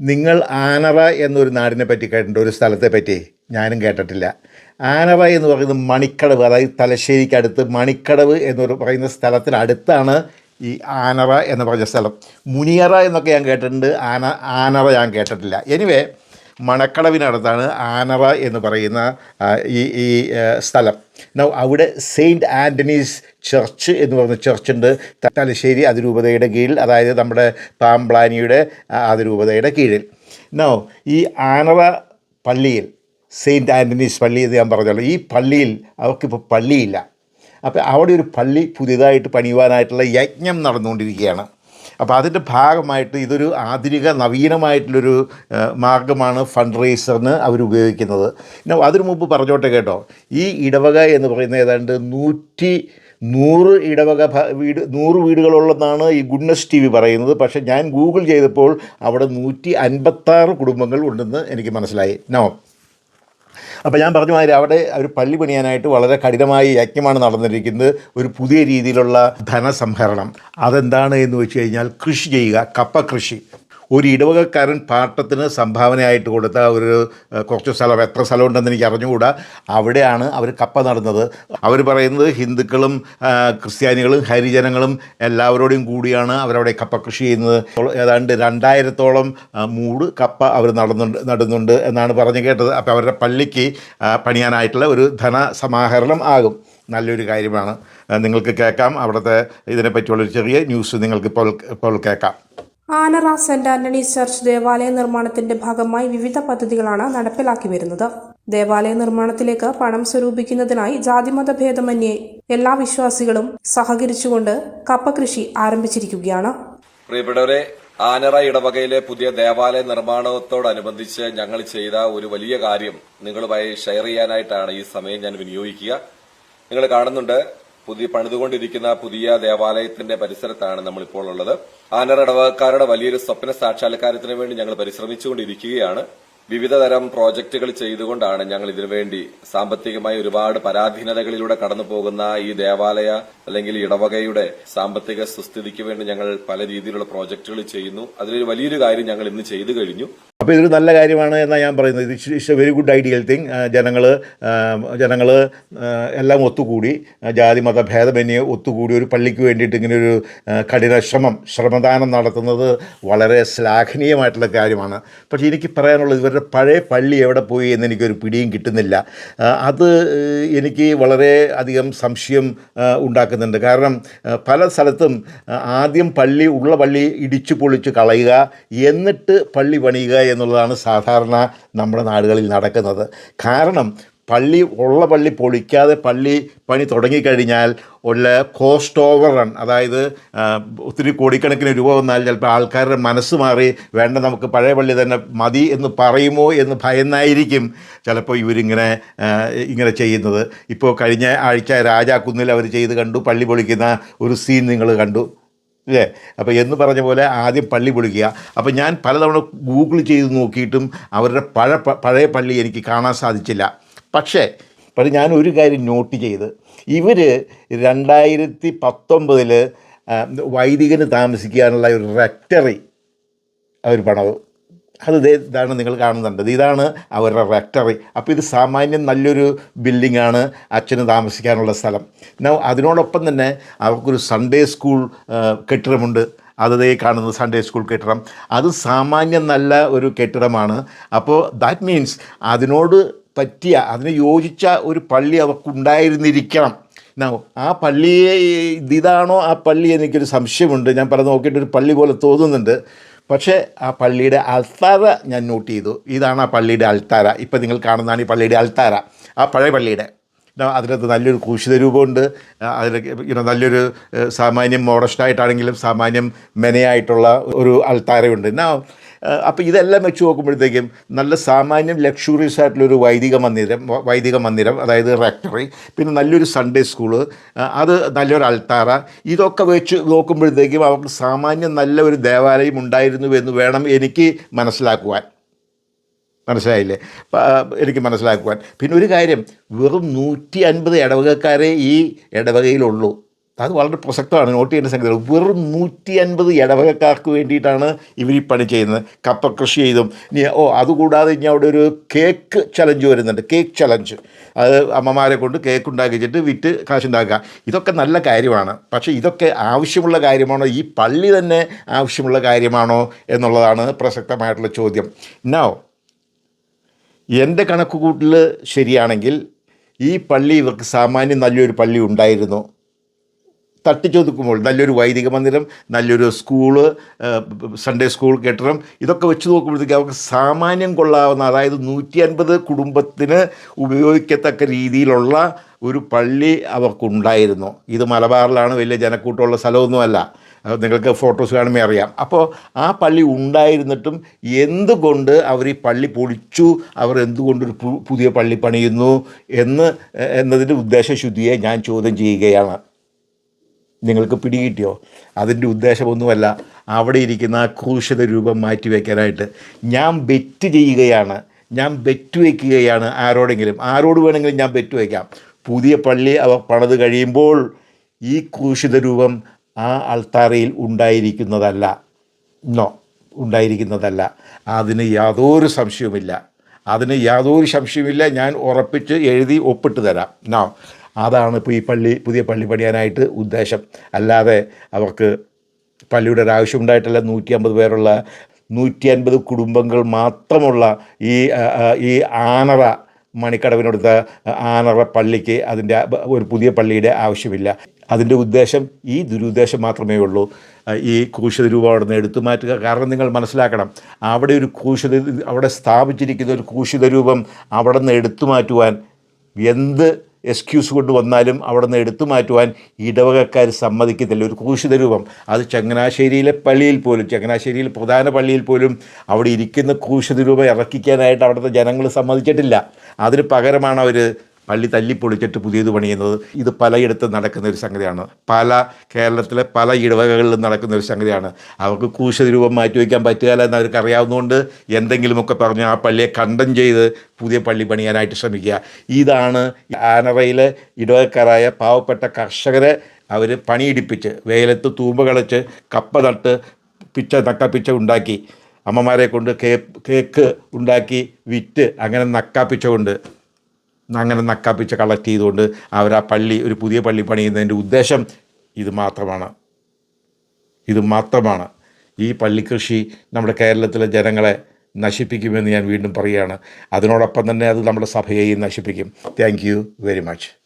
നിങ്ങൾ ആനറ എന്നൊരു നാടിനെ പറ്റി കേട്ടിട്ടുണ്ട് ഒരു സ്ഥലത്തെ പറ്റി ഞാനും കേട്ടിട്ടില്ല. ആനറ എന്ന് പറയുന്നത് മണിക്കടവ് അതായത് തലശ്ശേരിക്കടുത്ത് മണിക്കടവ് എന്ന് പറയുന്ന സ്ഥലത്തിനടുത്താണ് ഈ ആനറ എന്ന് പറഞ്ഞ സ്ഥലം. മുനിയറ എന്നൊക്കെ ഞാൻ കേട്ടിട്ടുണ്ട് ആന ആനറ ഞാൻ കേട്ടിട്ടില്ല. എനിവേ മണക്കടവിനടുത്താണ് ആനറ എന്ന് പറയുന്ന ഈ ഈ സ്ഥലം. നൗ അവിടെ സെയിന്റ് ആന്റണീസ് ചർച്ച് എന്ന് പറയുന്ന ചർച്ചുണ്ട്. തലശ്ശേരി അതിരൂപതയുടെ കീഴിൽ അതായത് നമ്മുടെ പാമ്പ്ലാനിയുടെ അതിരൂപതയുടെ കീഴിൽ. നൗ ഈ ആനറ പള്ളിയിൽ സെയിന്റ് ആന്റണീസ് പള്ളി എന്ന് ഞാൻ പറഞ്ഞല്ലോ ഈ പള്ളിയിൽ അവർക്കിപ്പോൾ പള്ളിയില്ല. അപ്പോൾ അവിടെ ഒരു പള്ളി പുതിയതായിട്ട് പണിയുവാനായിട്ടുള്ള യജ്ഞം നടന്നുകൊണ്ടിരിക്കുകയാണ്. അപ്പോൾ അതിന്റെ ഭാഗമായിട്ട് ഇതൊരു ആധുനിക നവീനമായിട്ടുള്ളൊരു മാർഗമാണ് ഫണ്ട് റേസറിന് അവർ ഉപയോഗിക്കുന്നത്. പിന്നെ അതിനു മുമ്പ് പറഞ്ഞോട്ടെ കേട്ടോ. ഈ ഇടവക എന്ന് പറയുന്നത് ഏതാണ്ട് നൂറ്റി നൂറ് ഇടവക വീട് നൂറ് വീടുകളുള്ളതാണ് ഈ ഗുഡ്നസ് ടി വി പറയുന്നത്. പക്ഷേ ഞാൻ ഗൂഗിൾ ചെയ്തപ്പോൾ അവിടെ നൂറ്റി അൻപത്താറ് കുടുംബങ്ങൾ ഉണ്ടെന്ന് എനിക്ക് മനസ്സിലായി. നോ. അപ്പോൾ ഞാൻ പറഞ്ഞ മാതിരി അവിടെ ഒരു പള്ളി പണിയാനായിട്ട് വളരെ കഠിനമായ യജ്ഞമാണ് നടന്നിരിക്കുന്നത്. ഒരു പുതിയ രീതിയിലുള്ള ധനസംഭരണം. അതെന്താണ് എന്ന് വെച്ച് കഴിഞ്ഞാൽ കൃഷി ചെയ്യുക കപ്പ കൃഷി ഒരു ഇടവകക്കാരൻ പാട്ടത്തിന് സംഭാവനയായിട്ട് കൊടുത്ത ഒരു കുറച്ച് സ്ഥലം എത്ര സ്ഥലം ഉണ്ടെന്ന് എനിക്ക് അറിഞ്ഞുകൂടാ. അവിടെയാണ് അവർ കപ്പ നടന്നത്. അവർ പറയുന്നത് ഹിന്ദുക്കളും ക്രിസ്ത്യാനികളും ഹരിജനങ്ങളും എല്ലാവരോടും കൂടിയാണ് അവരവിടെ കപ്പ കൃഷി ചെയ്യുന്നത്. ഏതാണ്ട് രണ്ടായിരത്തോളം മൂട് കപ്പ അവർ നടന്നുണ്ട് നടുന്നുണ്ട് എന്നാണ് പറഞ്ഞു കേട്ടത്. അപ്പോൾ അവരുടെ പള്ളിക്ക് പണിയാനായിട്ടുള്ള ഒരു ധനസമാഹരണം ആകും. നല്ലൊരു കാര്യമാണ്. നിങ്ങൾക്ക് കേൾക്കാം. അവിടുത്തെ ഇതിനെപ്പറ്റിയുള്ളൊരു ചെറിയ ന്യൂസ് നിങ്ങൾക്ക് ഇപ്പോൾ ഇപ്പോൾ കേൾക്കാം. ആനറ സെന്റ് ആന്റണി ചർച്ച് ദേവാലയ നിർമ്മാണത്തിന്റെ ഭാഗമായി വിവിധ പദ്ധതികളാണ് നടപ്പിലാക്കി വരുന്നത്. ദേവാലയ നിർമ്മാണത്തിലേക്ക് പണം സ്വരൂപിക്കുന്നതിനായി ജാതിമത ഭേദമന്യേ എല്ലാ വിശ്വാസികളും സഹകരിച്ചുകൊണ്ട് കപ്പ കൃഷി ആരംഭിച്ചിരിക്കുകയാണ്. പ്രിയപ്പെട്ടവരെ ആനറ ഇടവകയിലെ പുതിയ ദേവാലയ നിർമ്മാണത്തോടനുബന്ധിച്ച് ഞങ്ങൾ ചെയ്ത ഒരു വലിയ കാര്യം നിങ്ങളുമായി ഷെയർ ചെയ്യാനായിട്ടാണ് ഈ സമയം ഞാൻ വിനിയോഗിക്കുക. നിങ്ങൾ കാണുന്നുണ്ട് പുതിയ പണിതുകൊണ്ടിരിക്കുന്ന പുതിയ ദേവാലയത്തിന്റെ പരിസരത്താണ് നമ്മൾ ഇപ്പോൾ ഉള്ളത് ആനറടവക്കാരുടെ വലിയൊരു സ്വപ്ന സാക്ഷാത്കാരത്തിന് വേണ്ടി ഞങ്ങൾ പരിശ്രമിച്ചുകൊണ്ടിരിക്കുകയാണ്. വിവിധ തരം പ്രോജക്റ്റുകൾ ചെയ്തുകൊണ്ടാണ് ഞങ്ങൾ ഇതിനുവേണ്ടി സാമ്പത്തികമായി ഒരുപാട് പരാധീനതകളിലൂടെ കടന്നു പോകുന്ന ഈ ദേവാലയ അല്ലെങ്കിൽ ഇടവകയുടെ സാമ്പത്തിക സുസ്ഥിതിക്ക് വേണ്ടി ഞങ്ങൾ പല രീതിയിലുള്ള പ്രോജക്റ്റുകൾ ചെയ്യുന്നു. അതിലൊരു വലിയൊരു കാര്യം ഞങ്ങൾ ഇന്ന് ചെയ്തു കഴിഞ്ഞു. അപ്പോൾ ഇതൊരു നല്ല കാര്യമാണ് എന്നാണ് ഞാൻ പറയുന്നത്. ഇത് it's a very good ideal thing ജനങ്ങൾ ജനങ്ങൾ എല്ലാം ഒത്തുകൂടി ജാതി മത ഭേദമന്യേ ഒത്തുകൂടി ഒരു പള്ളിക്ക് വേണ്ടിയിട്ട് ഇങ്ങനെ ഒരു കഠിന ശ്രമം ശ്രമദാനം നടത്തുന്നത് വളരെ ശ്ലാഘനീയമായിട്ടുള്ള കാര്യമാണ്. പക്ഷേ എനിക്ക് പറയാനുള്ളത് ഇവരുടെ പഴയ പള്ളി എവിടെ പോയി എന്ന് എനിക്കൊരു പിടിയും കിട്ടുന്നില്ല. അത് എനിക്ക് വളരെ അധികം സംശയം ഉണ്ടാക്കുന്നുണ്ട്. കാരണം പല സ്ഥലത്തും ആദ്യം പള്ളി ഉള്ള പള്ളി ഇടിച്ചു പൊളിച്ച് കളയുക എന്നിട്ട് പള്ളി പണിയുക എന്നുള്ളതാണ് സാധാരണ നമ്മുടെ നാടുകളിൽ നടക്കുന്നത്. കാരണം പള്ളി ഉള്ള പള്ളി പൊളിക്കാതെ പള്ളി പണി തുടങ്ങിക്കഴിഞ്ഞാൽ ഉള്ള കോസ്റ്റ് ഓവർ റൺ അതായത് ഒത്തിരി കോടിക്കണക്കിന് രൂപ വന്നാൽ ചിലപ്പോൾ ആൾക്കാരുടെ മനസ്സ് മാറി വേണ്ട നമുക്ക് പഴയ പള്ളി തന്നെ മതി എന്ന് പറയുമോ എന്ന് ഭയന്നായിരിക്കും ചിലപ്പോൾ ഇവരിങ്ങനെ ഇങ്ങനെ ചെയ്യുന്നത്. ഇപ്പോൾ കഴിഞ്ഞ ആഴ്ച രാജാക്കുന്നിൽ അവർ ചെയ്ത് കണ്ടു പള്ളി പൊളിക്കുന്ന ഒരു സീൻ നിങ്ങൾ കണ്ടു. അല്ലേ? അപ്പോൾ എന്ന് പറഞ്ഞ പോലെ ആദ്യം പള്ളി പൊളിക്കുക അപ്പോൾ ഞാൻ പലതവണ ഗൂഗിൾ ചെയ്ത് നോക്കിയിട്ടും അവരുടെ പഴ പഴയ പള്ളി എനിക്ക് കാണാൻ സാധിച്ചില്ല. പക്ഷേ പക്ഷേ ഞാൻ ഒരു കാര്യം നോട്ട് ചെയ്ത്. ഇവർ രണ്ടായിരത്തി പത്തൊമ്പതിൽ വൈദികന് താമസിക്കാനുള്ള ഒരു റെക്ടറി അവർ പണത് അത് ഇതാണ് നിങ്ങൾ കാണുന്നുണ്ട് ഇതാണ് അവരുടെ റെക്ടറി അപ്പോൾ ഇത് സാമാന്യം നല്ലൊരു ബിൽഡിങ്ങാണ് അച്ഛന് താമസിക്കാനുള്ള സ്ഥലം. അതിനോടൊപ്പം തന്നെ അവർക്കൊരു സൺഡേ സ്കൂൾ കെട്ടിടമുണ്ട്. അതേ കാണുന്നത് സൺഡേ സ്കൂൾ കെട്ടിടം. അത് സാമാന്യം നല്ല ഒരു കെട്ടിടമാണ്. അപ്പോൾ ദാറ്റ് മീൻസ് അതിനോട് പറ്റിയ അതിന് യോജിച്ച ഒരു പള്ളി അവർക്കുണ്ടായിരുന്നിരിക്കണം. Now, ആ പള്ളിയെ ഇതാണോ ആ പള്ളി? എനിക്കൊരു സംശയമുണ്ട്. ഞാൻ പറഞ്ഞ് നോക്കിയിട്ട് ഒരു പള്ളി പോലെ തോന്നുന്നുണ്ട്. പക്ഷേ ആ പള്ളിയുടെ അൾത്താര ഞാൻ നോട്ട് ചെയ്തു. ഇതാണ് ആ പള്ളിയുടെ അൾത്താര ഇപ്പം നിങ്ങൾ കാണുന്നതാണ് ഈ പള്ളിയുടെ അൾത്താര ആ പഴയ പള്ളിയുടെ. അതിനകത്ത് നല്ലൊരു കൂശിത രൂപമുണ്ട്. അതിൽ നല്ലൊരു സാമാന്യം മോഡസ്റ്റായിട്ടാണെങ്കിലും സാമാന്യം മെനയായിട്ടുള്ള ഒരു അൾത്താരയുണ്ട് എന്നാ അപ്പോൾ ഇതെല്ലാം വെച്ച് നോക്കുമ്പോഴത്തേക്കും നല്ല സാമാന്യം ലക്ഷൂറിയസ് ആയിട്ടുള്ളൊരു വൈദിക മന്ദിരം വൈദിക മന്ദിരം അതായത് റെക്ടറി പിന്നെ നല്ലൊരു സൺഡേ സ്കൂൾ അത് നല്ലൊരു അൾത്താറ ഇതൊക്കെ വെച്ച് നോക്കുമ്പോഴത്തേക്കും അവർക്ക് സാമാന്യം നല്ല ഒരു ദേവാലയം ഉണ്ടായിരുന്നു എന്ന് വേണം എനിക്ക് മനസ്സിലാക്കുവാൻ. മനസ്സിലായില്ലേ? എനിക്ക് മനസ്സിലാക്കുവാൻ. പിന്നെ ഒരു കാര്യം വെറും നൂറ്റി അൻപത് ഇടവകക്കാരെ ഈ ഇടവകയിലുള്ളൂ. അത് വളരെ പ്രസക്തമാണ് നോട്ട് ചെയ്യേണ്ട സംഗതികൾ. വെറും നൂറ്റി അൻപത് ഇടവകക്കാർക്ക് വേണ്ടിയിട്ടാണ് ഇവർ ഈ പണി ചെയ്യുന്നത്. കപ്പ കൃഷി ചെയ്തും. ഇനി ഓ അതുകൂടാതെ ഇനി അവിടെ ഒരു കേക്ക് ചലഞ്ച് വരുന്നുണ്ട്. കേക്ക് ചലഞ്ച് അത് അമ്മമാരെ കൊണ്ട് കേക്ക് ഉണ്ടാക്കിച്ചിട്ട് വിറ്റ് കാശുണ്ടാക്കുക. ഇതൊക്കെ നല്ല കാര്യമാണ്. പക്ഷേ ഇതൊക്കെ ആവശ്യമുള്ള കാര്യമാണോ? ഈ പള്ളി തന്നെ ആവശ്യമുള്ള കാര്യമാണോ എന്നുള്ളതാണ് പ്രസക്തമായിട്ടുള്ള ചോദ്യം. നോ എന്റെ കണക്കുകൂട്ടിൽ ശരിയാണെങ്കിൽ ഈ പള്ളി ഇവർക്ക് സാമാന്യം നല്ലൊരു പള്ളി ഉണ്ടായിരുന്നു. തട്ടിച്ചൊതുക്കുമ്പോൾ നല്ലൊരു വൈദിക മന്ദിരം നല്ലൊരു സ്കൂൾ സൺഡേ സ്കൂൾ കെട്ടിടം ഇതൊക്കെ വെച്ച് നോക്കുമ്പോഴത്തേക്ക് അവർക്ക് സാമാന്യം കൊള്ളാവുന്ന അതായത് നൂറ്റി അൻപത് കുടുംബത്തിന് ഉപയോഗിക്കത്തക്ക രീതിയിലുള്ള ഒരു പള്ളി അവർക്കുണ്ടായിരുന്നു. ഇത് മലബാറിലാണ് വലിയ ജനക്കൂട്ടമുള്ള സ്ഥലമൊന്നുമല്ല. നിങ്ങൾക്ക് ഫോട്ടോസ് കാണുമ്പോൾ അറിയാം. അപ്പോൾ ആ പള്ളി ഉണ്ടായിരുന്നിട്ടും എന്തുകൊണ്ട് അവർ ഈ പള്ളി പൊളിച്ചു? അവർ എന്തുകൊണ്ടൊരു പുതിയ പള്ളി പണിയുന്നു എന്ന് എന്നതിന്റെ ഉദ്ദേശശുദ്ധിയെ ഞാൻ ചോദ്യം ചെയ്യുകയാണ്. നിങ്ങൾക്ക് പിടികിട്ടിയോ? അതിന്റെ ഉദ്ദേശമൊന്നുമല്ല അവിടെ ഇരിക്കുന്ന ആ ക്രൂശത രൂപം മാറ്റിവെക്കാനായിട്ട് ഞാൻ ബെറ്റ് ചെയ്യുകയാണ്. ഞാൻ ബെറ്റ് വയ്ക്കുകയാണ് ആരോടെങ്കിലും. ആരോട് വേണമെങ്കിലും ഞാൻ ബെറ്റ് വയ്ക്കാം. പുതിയ പള്ളി അവർ പണത് കഴിയുമ്പോൾ ഈ ക്രൂശിത രൂപം ആ അൾത്താറയിൽ ഉണ്ടായിരിക്കുന്നതല്ല. നോ ഉണ്ടായിരിക്കുന്നതല്ല. അതിന് യാതൊരു സംശയവുമില്ല. അതിന് യാതൊരു സംശയവുമില്ല. ഞാൻ ഉറപ്പിച്ച് എഴുതി ഒപ്പിട്ട് തരാം. നോ. അതാണ് ഇപ്പോൾ ഈ പള്ളി പുതിയ പള്ളി പണിയാനായിട്ട് ഉദ്ദേശം. അല്ലാതെ അവർക്ക് പള്ളിയുടെ ഒരു ആവശ്യമുണ്ടായിട്ടല്ല നൂറ്റി അമ്പത് പേരുള്ള നൂറ്റി അൻപത് കുടുംബങ്ങൾ മാത്രമുള്ള ഈ ഈ ആനറ മണിക്കടവിനടുത്ത ആനറ പള്ളിക്ക് അതിന്റെ ഒരു പുതിയ പള്ളിയുടെ ആവശ്യമില്ല. അതിന്റെ ഉദ്ദേശം ഈ ദുരുദ്ദേശം മാത്രമേ ഉള്ളൂ. ഈ കൂശത രൂപ അവിടെ നിന്ന് എടുത്തു മാറ്റുക. കാരണം നിങ്ങൾ മനസ്സിലാക്കണം അവിടെ ഒരു കൂശത അവിടെ സ്ഥാപിച്ചിരിക്കുന്ന ഒരു കൂശിത രൂപം അവിടെ നിന്ന് എടുത്തു മാറ്റുവാൻ എന്ത് എക്സ്ക്യൂസ് കൊണ്ട് വന്നാലും അവിടെ നിന്ന് എടുത്തു മാറ്റുവാൻ ഇടവകക്കാർ സമ്മതിക്കത്തില്ല. ഒരു കൂശിത രൂപം. അത് ചങ്ങനാശ്ശേരിയിലെ പള്ളിയിൽ പോലും ചങ്ങനാശ്ശേരിയിൽ പ്രധാന പള്ളിയിൽ പോലും അവിടെ ഇരിക്കുന്ന കൂശിത രൂപം ഇറക്കിക്കാനായിട്ട് അവിടുത്തെ ജനങ്ങൾ സമ്മതിച്ചിട്ടില്ല. അതിന് പകരമാണ് അവർ പള്ളി തല്ലി പൊളിച്ചിട്ട് പുതിയത് പണിയുന്നത് ഇത് പലയിടത്തും നടക്കുന്ന ഒരു സംഗതിയാണ്. പല കേരളത്തിലെ പല ഇടവകകളിലും നടക്കുന്ന ഒരു സംഗതിയാണ്. അവർക്ക് കൂശ രൂപം മാറ്റി വയ്ക്കാൻ പറ്റുകയില്ല എന്ന് അവർക്ക് അറിയാവുന്നതുകൊണ്ട് എന്തെങ്കിലുമൊക്കെ പറഞ്ഞ് ആ പള്ളിയെ കണ്ടം ചെയ്ത് പുതിയ പള്ളി പണിയാനായിട്ട് ശ്രമിക്കുക. ഇതാണ് ആനറയിലെ ഇടവക്കാരായ പാവപ്പെട്ട കർഷകരെ അവർ പണിയിടിപ്പിച്ച് വേലത്ത് തൂമ്പ കളച്ച് കപ്പ നട്ട് പിച്ച നക്കാപ്പിച്ച ഉണ്ടാക്കി. അമ്മമാരെ കൊണ്ട് കേക്ക് ഉണ്ടാക്കി വിറ്റ് അങ്ങനെ നക്കാപ്പിച്ച കൊണ്ട് അങ്ങനെ നക്കാപ്പിച്ച് കളക്ട് ചെയ്തുകൊണ്ട് അവർ ആ പള്ളി ഒരു പുതിയ പള്ളി പണിയുന്നതിന്റെ ഉദ്ദേശം ഇത് മാത്രമാണ്. ഇത് മാത്രമാണ്. ഈ പള്ളിക്കൃഷി നമ്മുടെ കേരളത്തിലെ ജനങ്ങളെ നശിപ്പിക്കുമെന്ന് ഞാൻ വീണ്ടും പറയുകയാണ്. അതിനോടൊപ്പം തന്നെ അത് നമ്മുടെ സഭയെയും നശിപ്പിക്കും. Thank very much